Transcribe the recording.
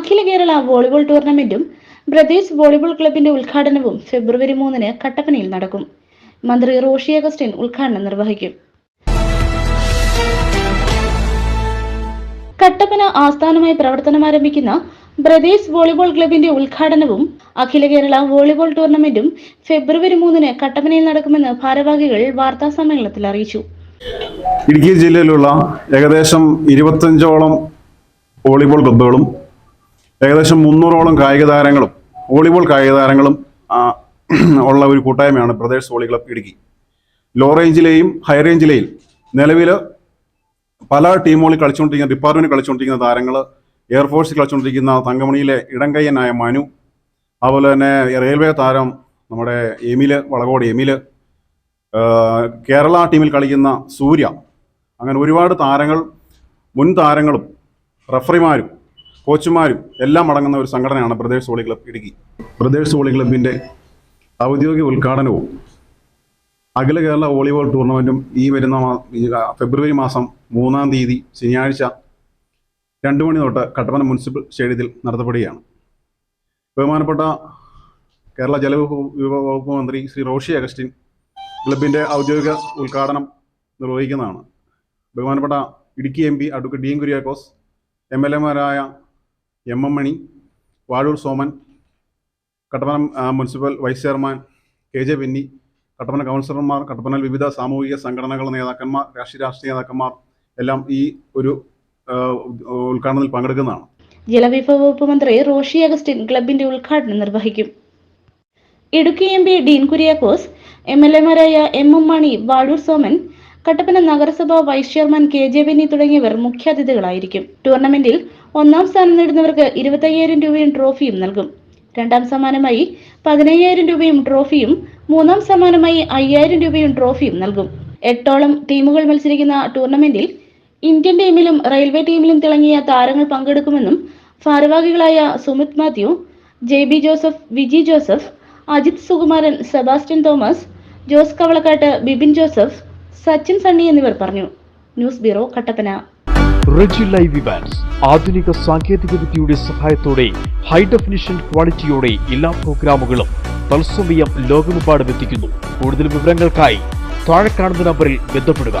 അഖില Kerala volleyball ടൂർണമെന്റും brothers volleyball ക്ലബിന്റെ ഉദ്ഘാടനവും ഫെബ്രുവരി മൂന്നിന് കട്ടപ്പനയിൽ നടക്കും. മന്ത്രി റോഷി അഗസ്റ്റിൻ ഉദ്ഘാടനം നിർവഹിക്കും. കട്ടപ്പന ആസ്ഥാനമായി പ്രവർത്തനം ആരംഭിക്കുന്ന ബ്രദേഴ്സ് വോളിബോൾ ക്ലബിന്റെ ഉദ്ഘാടനവും അഖില കേരള വോളിബോൾ ടൂർണമെന്റും ഫെബ്രുവരി മൂന്നിന് കട്ടപ്പനയിൽ നടക്കുമെന്ന് ഭാരവാഹികൾ വാർത്താ സമ്മേളനത്തിൽ അറിയിച്ചു. ഇടുക്കി ജില്ലയിലുള്ള ഏകദേശം ഇരുപത്തഞ്ചോളം വോളിബോൾ ക്ലബ്ബുകളും ഏകദേശം മുന്നൂറോളം കായിക താരങ്ങളും വോളിബോൾ കായിക താരങ്ങളും ഉള്ള ഒരു കൂട്ടായ്മയാണ് brothers volley club Idukki. Low റേഞ്ചിലെയും high റേഞ്ചിലെയും നിലവിൽ പല ടീമുകളിൽ കളിച്ചുകൊണ്ടിരിക്കുന്ന ഡിപ്പാർട്ട്മെന്റ് കളിച്ചുകൊണ്ടിരിക്കുന്ന താരങ്ങൾ എയർഫോഴ്സിൽ കളിച്ചുകൊണ്ടിരിക്കുന്ന തങ്കമണിയിലെ ഇടങ്കയ്യനായ മനു അതുപോലെ തന്നെ റെയിൽവേ താരം നമ്മുടെ എമിൽ വളകോട് എമിൽ കേരള ടീമിൽ കളിക്കുന്ന സൂര്യ. അങ്ങനെ ഒരുപാട് താരങ്ങൾ മുൻ താരങ്ങളും റഫറിമാരും കോച്ചുമാരും എല്ലാം അടങ്ങുന്ന ഒരു സംഘടനയാണ് brothers volley club Idukki. Brothers volley ക്ലബിന്റെ ഔദ്യോഗിക ഉദ്ഘാടനവും അഖില കേരള വോളിബോൾ ടൂർണമെന്റും ഈ വരുന്ന ഫെബ്രുവരി മാസം മൂന്നാം തീയതി ശനിയാഴ്ച രണ്ട് മണി തൊട്ട് കട്ടപ്പന മുനിസിപ്പൽ സ്റ്റേഡിയത്തിൽ നടത്തപ്പെടുകയാണ്. ബഹുമാനപ്പെട്ട കേരള ജലവിഭവ വകുപ്പ് മന്ത്രി ശ്രീ റോഷി അഗസ്റ്റിൻ ക്ലബിന്റെ ഔദ്യോഗിക ഉദ്ഘാടനം നിർവഹിക്കുന്നതാണ്. ബഹുമാനപ്പെട്ട Idukki M P advocate D N Kuriakose M L എമാരായ M M Mani Vazhoor Soman Kattappana municipal vice chairman K J Benny Kattappana കൗൺസിലർമാർ കട്ടപ്പനയിൽ വിവിധ സാമൂഹിക സംഘടനകളുടെ നേതാക്കന്മാർ രാഷ്ട്രീയ രാഷ്ട്രീയ നേതാക്കന്മാർ എല്ലാം ഈ ഒരു ഉദ്ഘാടനത്തിൽ പങ്കെടുക്കുന്നതാണ്. ജലവിഭവ വകുപ്പ് മന്ത്രി റോഷി അഗസ്റ്റിൻ ക്ലബിന്റെ ഉദ്ഘാടനം നിർവഹിക്കും. Idukki M P Dean Kuriakose M L എമാരായ M M Mani Vazhoor Soman Kattappana നഗരസഭ vice chairman K J Benny തുടങ്ങിയവർ മുഖ്യാതിഥികളായിരിക്കും. ടൂർണമെന്റിൽ ഒന്നാം സ്ഥാനം നേടുന്നവർക്ക് ഇരുപത്തയ്യായിരം രൂപയും ട്രോഫിയും നൽകും. രണ്ടാം സമ്മാനമായി പതിനയ്യായിരം രൂപയും ട്രോഫിയും മൂന്നാം സമ്മാനമായി അയ്യായിരം രൂപയും ട്രോഫിയും നൽകും. എട്ടോളം ടീമുകൾ മത്സരിക്കുന്ന ടൂർണമെന്റിൽ ഇന്ത്യൻ ടീമിലും റെയിൽവേ ടീമിലും തിളങ്ങിയ താരങ്ങൾ പങ്കെടുക്കുമെന്നും ഭാരവാഹികളായ Sumith Mathew J B Joseph Viji Joseph Ajith Sukumaran Sebastian Thomas Jose Kavalakkad Bibin Joseph Sachin Sunny എന്നിവർ പറഞ്ഞു. News bureau Kattappana. Reji live Evans. ആധുനിക സാങ്കേതിക വിദ്യയുടെ സഹായത്തോടെ ഹൈ ഡെഫിനിഷൻ ക്വാളിറ്റിയോടെ എല്ലാ പ്രോഗ്രാമുകളും തത്സമയം ലോകമെമ്പാടും എത്തിക്കുന്നു. കൂടുതൽ വിവരങ്ങൾക്കായി താഴെ കാണുന്ന നമ്പറിൽ ബന്ധപ്പെടുക.